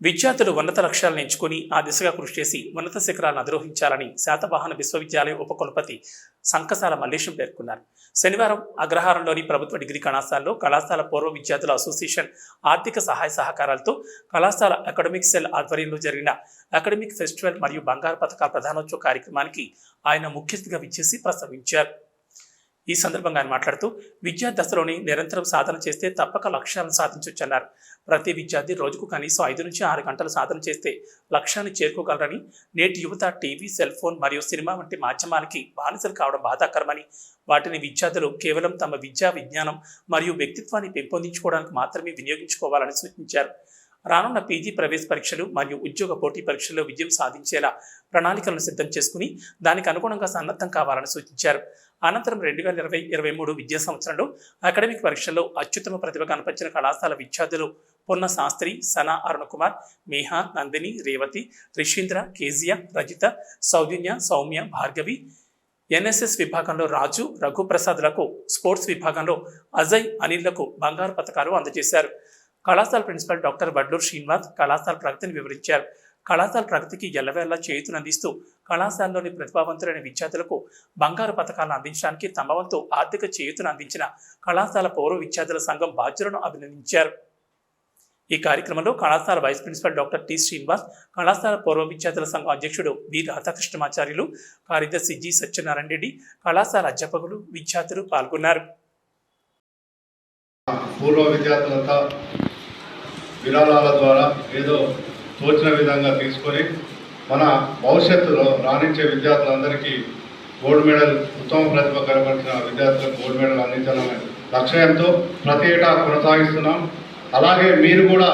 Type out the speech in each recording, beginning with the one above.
విద్యార్థులు ఉన్నత లక్ష్యాలను ఎంచుకుని ఆ దిశగా కృషి చేసి ఉన్నత శిఖరాలను అధిరోహించాలని శాతవాహన విశ్వవిద్యాలయం ఉపకులపతి సంకసాల మల్లేశం పేర్కొన్నారు. శనివారం అగ్రహారంలోని ప్రభుత్వ డిగ్రీ కళాశాలలో కళాశాల పూర్వ విద్యార్థుల అసోసియేషన్ ఆర్థిక సహాయ సహకారాలతో కళాశాల అకాడమిక్ సెల్ ఆధ్వర్యంలో జరిగిన అకాడమిక్ ఫెస్టివల్ మరియు బంగారు పథకాల ప్రధానోత్సవ కార్యక్రమానికి ఆయన ముఖ్య అతిథిగా విచ్చేసి ప్రసంగించారు. ఈ సందర్భంగా ఆయన మాట్లాడుతూ విద్యా దశలోని నిరంతరం సాధన చేస్తే తప్పక లక్ష్యాలను సాధించవచ్చన్నారు ప్రతి విద్యార్థి రోజుకు కనీసం ఐదు నుంచి ఆరు గంటలు సాధన చేస్తే లక్ష్యాన్ని చేరుకోగలరని నేటి యువత టీవీ సెల్ ఫోన్ మరియు సినిమా వంటి మాధ్యమానికి బానిసలు కావడం బాధాకరమని వాటిని విద్యార్థులు కేవలం తమ విద్యా విజ్ఞానం మరియు వ్యక్తిత్వాన్ని పెంపొందించుకోవడానికి మాత్రమే వినియోగించుకోవాలని సూచించారు. రానున్న పీజీ ప్రవేశ పరీక్షలు మరియు ఉద్యోగ పోటీ పరీక్షల్లో విజయం సాధించేలా ప్రణాళికలను సిద్ధం చేసుకుని దానికి అనుగుణంగా సన్నద్ధం కావాలని సూచించారు. అనంతరం రెండు వేల ఇరవై ఇరవై మూడు విద్యా సంవత్సరంలో అకాడమిక్ పరీక్షల్లో అత్యుత్తమ ప్రతిభ కనపరిచిన కళాశాల విద్యార్థులు పొన్న శాస్త్రి సనా అరుణకుమార్ మేహా నందిని రేవతి రిషీంద్ర కేజియా రజిత సౌజన్య సౌమ్య భార్గవి ఎన్ఎస్ఎస్ విభాగంలో రాజు రఘుప్రసాద్లకు స్పోర్ట్స్ విభాగంలో అజయ్ అనిల్లకు బంగారు పథకాలు అందజేశారు. కళాశాల ప్రిన్సిపల్ డాక్టర్ వడ్లూరు శ్రీనివాస్ కళాశాల ప్రగతిని వివరించారు. కళాశాల ప్రగతికి ఎల్లవేళలా చేయుతునందిస్తూ కళాశాలలోని ప్రతిభావంతులైన విద్యార్థులకు బంగారు పథకాలను అందించడానికి తమ వంతు ఆర్థిక చేయుతను అందించిన కళాశాల పౌర విద్యార్థుల సంఘం బాధ్యులను అభినందించారు. ఈ కార్యక్రమంలో కళాశాల vice principal doctor T Srinivas కళాశాల పూర్వ విద్యార్థుల సంఘం అధ్యక్షుడు వి రాధాకృష్ణమాచార్యులు కార్యదర్శి జి సత్యనారాయణ రెడ్డి కళాశాల అధ్యాపకులు విద్యార్థులు పాల్గొన్నారు. పూర్వ విద్యార్థులంతా విరాళాల ద్వారా ఏదో తోచిన విధంగా తీసుకొని మన భవిష్యత్తులో రాణించే విద్యార్థులందరికీ గోల్డ్ మెడల్ ఉత్తమ ప్రతిభ కనబరిచిన విద్యార్థులకు గోల్డ్ మెడల్ అందించాలనే లక్ష్యంతో ప్రతి ఏటా కొనసాగిస్తున్నాం. అలాగే మీరు కూడా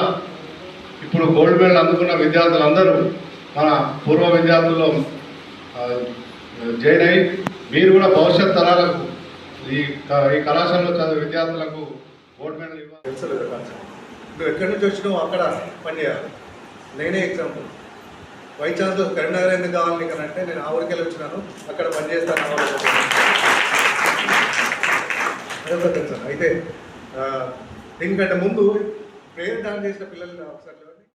ఇప్పుడు గోల్డ్ మెడల్ అందుకున్న విద్యార్థులందరూ మన పూర్వ విద్యార్థుల్లో జాయిన్ అయ్యి మీరు కూడా భవిష్యత్ తరాలకు ఈ ఈ కళాశాలలో చదివే విద్యార్థులకు గోల్డ్ మెడల్ ఇవ్వాలి. నువ్వు ఎక్కడి నుంచి వచ్చినావు అక్కడ పని చేయాలి. నేనే ఎగ్జాంపుల్ వైస్ ఛాన్సలర్ కరీంనగర్ ఎందుకు కావాలి నీకు అని అంటే నేను ఆ ఊరికెళ్ళి వచ్చినాను అక్కడ పని చేస్తాను అదొక అయితే దీనికంటే ముందు ప్రేయర్ డాన్స్ చేసిన పిల్లల్ని ఒకసారి